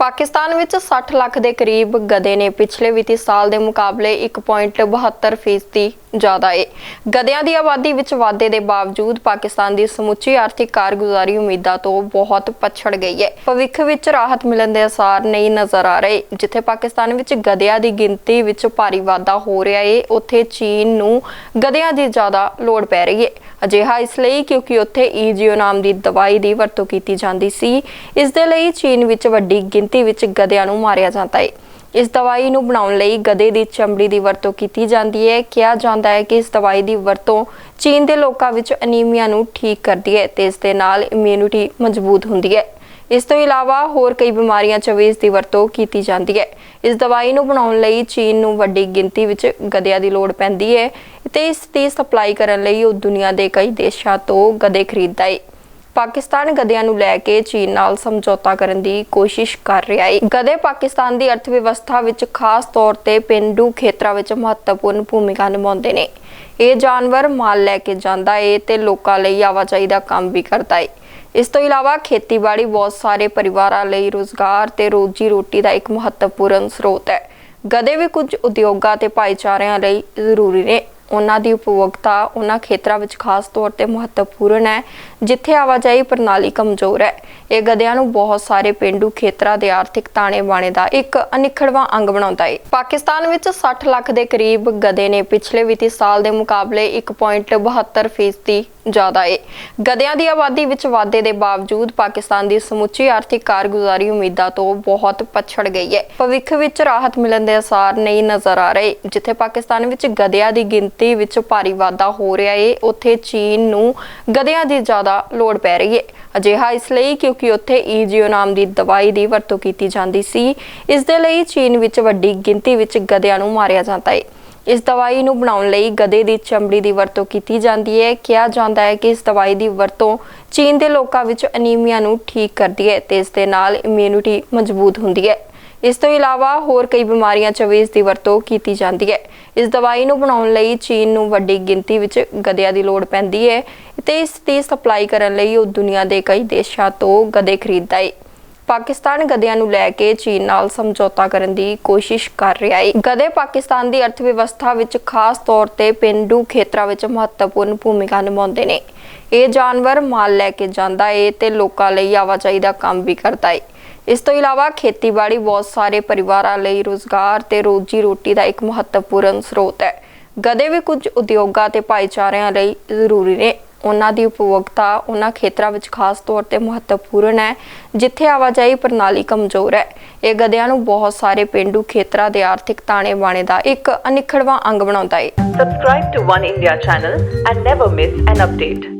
ਪਾਕਿਸਤਾਨ ਵਿੱਚ 60 ਲੱਖ ਦੇ ਕਰੀਬ ਗਧੇ ਨੇ ਪਿਛਲੇ ਵਿੱਤੀ ਸਾਲ ਦੇ ਮੁਕਾਬਲੇ 1.72 ਫੀਸਦੀ ਜ਼ਿਆਦਾ ਏ। ਗਧਿਆਂ ਦੀ ਆਬਾਦੀ ਵਿੱਚ ਵਾਧੇ ਦੇ ਬਾਵਜੂਦ ਪਾਕਿਸਤਾਨ ਦੀ ਸਮੁੱਚੀ ਆਰਥਿਕ ਕਾਰਗੁਜ਼ਾਰੀ ਉਮੀਦਾਂ ਤੋਂ ਬਹੁਤ ਪਛੜ ਗਈ ਹੈ ਭਵਿੱਖ ਵਿੱਚ ਰਾਹਤ ਮਿਲਣ ਦੇ ਅਸਾਰ ਨਹੀਂ ਨਜ਼ਰ ਆ ਰਹੇ। ਜਿੱਥੇ ਪਾਕਿਸਤਾਨ ਵਿੱਚ ਗਧਿਆਂ ਦੀ ਗਿਣਤੀ ਵਿੱਚ ਭਾਰੀ ਵਾਧਾ ਹੋ ਰਿਹਾ ਏ, ਉੱਥੇ ਚੀਨ ਨੂੰ ਗਧਿਆਂ ਦੀ ਜ਼ਿਆਦਾ ਲੋੜ ਪੈ ਰਹੀ ਹੈ ਅਜਿਹਾ ਇਸ ਲਈ ਕਿਉਂਕਿ ਉੱਥੇ ਈਜੀਓ ਨਾਮ ਦੀ ਦਵਾਈ ਦੀ ਵਰਤੋਂ ਕੀਤੀ ਜਾਂਦੀ ਸੀ। ਇਸ ਦੇ ਲਈ ਚੀਨ ਵਿੱਚ ਵੱਡੀ ਗਿਣਤੀ ਵਿੱਚ ਗਧਿਆਂ ਨੂੰ ਮਾਰਿਆ ਜਾਂਦਾ ਏ। ਇਸ ਦਵਾਈ ਨੂੰ ਬਣਾਉਣ ਲਈ ਗਧੇ ਦੀ ਚਮੜੀ ਦੀ ਵਰਤੋਂ ਕੀਤੀ ਜਾਂਦੀ ਹੈ। ਕਿਹਾ ਜਾਂਦਾ ਹੈ ਕਿ ਇਸ ਦਵਾਈ ਦੀ ਵਰਤੋਂ ਚੀਨ ਦੇ ਲੋਕਾਂ ਵਿੱਚ ਅਨੀਮੀਆ ਨੂੰ ਠੀਕ ਕਰਦੀ ਹੈ ਤੇ ਇਸ ਦੇ ਨਾਲ ਇਮਿਊਨਿਟੀ ਮਜ਼ਬੂਤ ਹੁੰਦੀ ਹੈ। ਇਸ ਤੋਂ ਇਲਾਵਾ ਹੋਰ ਕਈ ਬਿਮਾਰੀਆਂ 'ਚ ਵੀ ਇਸ ਦੀ ਵਰਤੋਂ ਕੀਤੀ ਜਾਂਦੀ ਹੈ। ਇਸ ਦਵਾਈ ਨੂੰ ਬਣਾਉਣ ਲਈ ਚੀਨ ਨੂੰ ਵੱਡੀ ਗਿਣਤੀ ਵਿੱਚ ਗਧਿਆਂ ਦੀ ਲੋੜ ਪੈਂਦੀ ਹੈ ਤੇ ਇਸ ਦੀ ਸਪਲਾਈ ਕਰਨ ਲਈ ਉਹ ਦੁਨੀਆ ਦੇ ਕਈ ਦੇਸ਼ਾਂ ਤੋਂ ਗਧੇ ਖਰੀਦਦਾ ਹੈ। ਪਾਕਿਸਤਾਨ ਗਧਿਆਂ ਨੂੰ ਲੈ ਕੇ ਚੀਨ ਨਾਲ ਸਮਝੌਤਾ ਕਰਨ ਦੀ ਕੋਸ਼ਿਸ਼ ਕਰ ਰਿਹਾ ਹੈ। ਗਧੇ ਪਾਕਿਸਤਾਨ ਦੀ ਅਰਥਵਿਵਸਥਾ ਵਿੱਚ ਖਾਸ ਤੌਰ ਤੇ ਪਿੰਡੂ ਖੇਤਰਾਂ ਵਿੱਚ ਮਹੱਤਵਪੂਰਨ ਭੂਮਿਕਾ ਨਿਭਾਉਂਦੇ ਨੇ। ਇਹ ਜਾਨਵਰ ਮਾਲ ਲੈ ਕੇ ਜਾਂਦਾ ਏ ਤੇ ਲੋਕਾਂ ਲਈ ਆਵਾਜਾਈ ਦਾ ਕੰਮ ਵੀ ਕਰਦਾ ਏ। ਇਸ ਤੋਂ ਇਲਾਵਾ ਖੇਤੀਬਾੜੀ ਬਹੁਤ ਸਾਰੇ ਪਰਿਵਾਰਾਂ ਲਈ ਰੋਜ਼ਗਾਰ ਤੇ ਰੋਜੀ ਰੋਟੀ ਦਾ ਇੱਕ ਮਹੱਤਵਪੂਰਨ ਸਰੋਤ ਹੈ। ਗਧੇ ਵੀ ਕੁਝ ਉਦਯੋਗਾਂ ਤੇ ਭਾਈਚਾਰਿਆਂ ਲਈ ਜ਼ਰੂਰੀ ਨੇ। ਉਹਨਾਂ ਦੀ ਉਪਭੋਗਤਾ ਉਹਨਾਂ ਖੇਤਰਾਂ ਵਿੱਚ ਖਾਸ ਤੌਰ ਤੇ ਮਹੱਤਵਪੂਰਨ ਹੈ, ਜਿੱਥੇ ਆਵਾਜਾਈ ਪ੍ਰਣਾਲੀ ਕਮਜ਼ੋਰ ਹੈ। ਇਹ ਗਧਿਆਂ ਨੂੰ ਬਹੁਤ ਸਾਰੇ ਪਿੰਡੂ ਖੇਤਰਾਂ ਦੇ ਆਰਥਿਕ ਤਾਣੇ ਬਾਣੇ ਦਾ ਇੱਕ ਅਨਿਖੜਵਾਂ ਅੰਗ ਬਣਾਉਂਦਾ ਹੈ ਪਾਕਿਸਤਾਨ ਵਿੱਚ 60 ਲੱਖ ਦੇ ਕਰੀਬ ਗਧੇ ਨੇ ਪਿਛਲੇ ਵਿੱਤੀ ਸਾਲ ਦੇ ਮੁਕਾਬਲੇ 1.72 ਫੀਸਦੀ ਜ਼ਿਆਦਾ ਹੈ ਗਧਿਆਂ ਦੀ ਆਬਾਦੀ ਵਿੱਚ ਵਾਧੇ ਦੇ ਬਾਵਜੂਦ ਪਾਕਿਸਤਾਨ ਦੀ ਸਮੁੱਚੀ ਆਰਥਿਕ ਕਾਰਗੁਜ਼ਾਰੀ ਉਮੀਦਾਂ ਤੋਂ ਬਹੁਤ ਪਛੜ ਗਈ ਹੈ। ਭਵਿੱਖ ਵਿੱਚ ਰਾਹਤ ਮਿਲਣ ਦੇ ਅਸਾਰ ਨਹੀਂ ਨਜ਼ਰ ਆ ਰਹੇ, ਜਿੱਥੇ ਪਾਕਿਸਤਾਨ ਵਿੱਚ ਗਧਿਆਂ ਦੀ ਗਿਣਤੀ ਵਿੱਚ ਭਾਰੀ ਵਾਧਾ ਹੋ ਰਿਹਾ ਹੈ ਉੱਥੇ ਚੀਨ ਨੂੰ ਗਧਿਆਂ ਦੀ ਜ਼ਿਆਦਾ ਲੋੜ ਪੈ ਰਹੀ ਹੈ ਅਜਿਹਾ ਇਸ ਲਈ ਕਿਉਂਕਿ ਉੱਥੇ ਈਜੀਓ ਨਾਮ ਦੀ ਦਵਾਈ ਦੀ ਵਰਤੋਂ ਕੀਤੀ ਜਾਂਦੀ ਸੀ। ਇਸ ਦੇ ਲਈ ਚੀਨ ਵਿੱਚ ਵੱਡੀ ਗਿਣਤੀ ਵਿੱਚ ਗਧਿਆਂ ਨੂੰ ਮਾਰਿਆ ਜਾਂਦਾ ਹੈ ਇਸ ਦਵਾਈ ਨੂੰ ਬਣਾਉਣ ਲਈ ਗਧੇ ਦੀ ਚਮੜੀ ਦੀ ਵਰਤੋਂ ਕੀਤੀ ਜਾਂਦੀ ਹੈ ਕਿਹਾ ਜਾਂਦਾ ਹੈ ਕਿ ਇਸ ਦਵਾਈ ਦੀ ਵਰਤੋਂ ਚੀਨ ਦੇ ਲੋਕਾਂ ਵਿੱਚ ਅਨੀਮੀਆ ਨੂੰ ਠੀਕ ਕਰਦੀ ਹੈ ਤੇ ਇਸ ਦੇ ਨਾਲ ਇਮਿਊਨਿਟੀ ਮਜ਼ਬੂਤ ਹੁੰਦੀ ਹੈ ਇਸ ਤੋਂ ਇਲਾਵਾ ਹੋਰ ਕਈ ਬਿਮਾਰੀਆਂ 'ਚ ਵੀ ਇਸ ਦੀ ਵਰਤੋਂ ਕੀਤੀ ਜਾਂਦੀ ਹੈ। ਇਸ ਦਵਾਈ ਨੂੰ ਬਣਾਉਣ ਲਈ ਚੀਨ ਨੂੰ ਵੱਡੀ ਗਿਣਤੀ ਵਿੱਚ ਗਧਿਆਂ ਦੀ ਲੋੜ ਪੈਂਦੀ ਹੈ ਤੇ ਇਸ ਦੀ ਸਪਲਾਈ ਕਰਨ ਲਈ ਉਹ ਦੁਨੀਆ ਦੇ ਕਈ ਦੇਸ਼ਾਂ ਤੋਂ ਗਧੇ ਖਰੀਦਦਾ ਹੈ ਪਾਕਿਸਤਾਨ ਗਧਿਆਂ ਨੂੰ ਲੈ ਕੇ ਚੀਨ ਨਾਲ ਸਮਝੌਤਾ ਕਰਨ ਦੀ ਕੋਸ਼ਿਸ਼ ਕਰ ਰਿਹਾ ਹੈ ਗਧੇ ਪਾਕਿਸਤਾਨ ਦੀ ਅਰਥ ਵਿਵਸਥਾ ਵਿੱਚ ਖਾਸ ਤੌਰ ਤੇ ਪਿੰਡੂ ਖੇਤਰਾਂ ਵਿੱਚ ਮਹੱਤਵਪੂਰਨ ਭੂਮਿਕਾ ਨਿਭਾਉਂਦੇ ਨੇ। ਇਹ ਜਾਨਵਰ ਮਾਲ ਲੈ ਕੇ ਜਾਂਦਾ ਏ ਤੇ ਲੋਕਾਂ ਲਈ ਆਵਾਜਾਈ ਦਾ ਕੰਮ ਵੀ ਕਰਦਾ ਏ। ਇਸ ਤੋਂ ਇਲਾਵਾ ਖੇਤੀਬਾੜੀ ਬਹੁਤ ਸਾਰੇ ਪਰਿਵਾਰਾਂ ਲਈ ਰੋਜ਼ਗਾਰ ਤੇ ਰੋਜੀ ਰੋਟੀ ਦਾ ਇੱਕ ਮਹੱਤਵਪੂਰਨ ਸਰੋਤ ਹੈ। ਗਦੇ ਵੀ ਕੁਝ ਉਦਯੋਗਾਂ ਤੇ ਭਾਈਚਾਰਿਆਂ ਲਈ ਜ਼ਰੂਰੀ ਨੇ। ਉਹਨਾਂ ਦੀ ਉਪਭੋਗਤਾ ਉਹਨਾਂ ਖੇਤਰਾਂ ਵਿੱਚ ਖਾਸ ਤੌਰ ਤੇ ਮਹੱਤਵਪੂਰਨ ਹੈ, ਜਿੱਥੇ ਆਵਾਜਾਈ ਪ੍ਰਣਾਲੀ ਕਮਜ਼ੋਰ ਹੈ। ਇਹ ਗਧਿਆਂ ਨੂੰ ਬਹੁਤ ਸਾਰੇ ਪਿੰਡੂ ਖੇਤਰਾਂ ਦੇ ਆਰਥਿਕ ਤਾਣੇ ਬਾਣੇ ਦਾ ਇੱਕ ਅਨਿਖੜਵਾਂ ਅੰਗ ਬਣਾਉਂਦਾ ਹੈ subscribe to One India channel and never miss an update.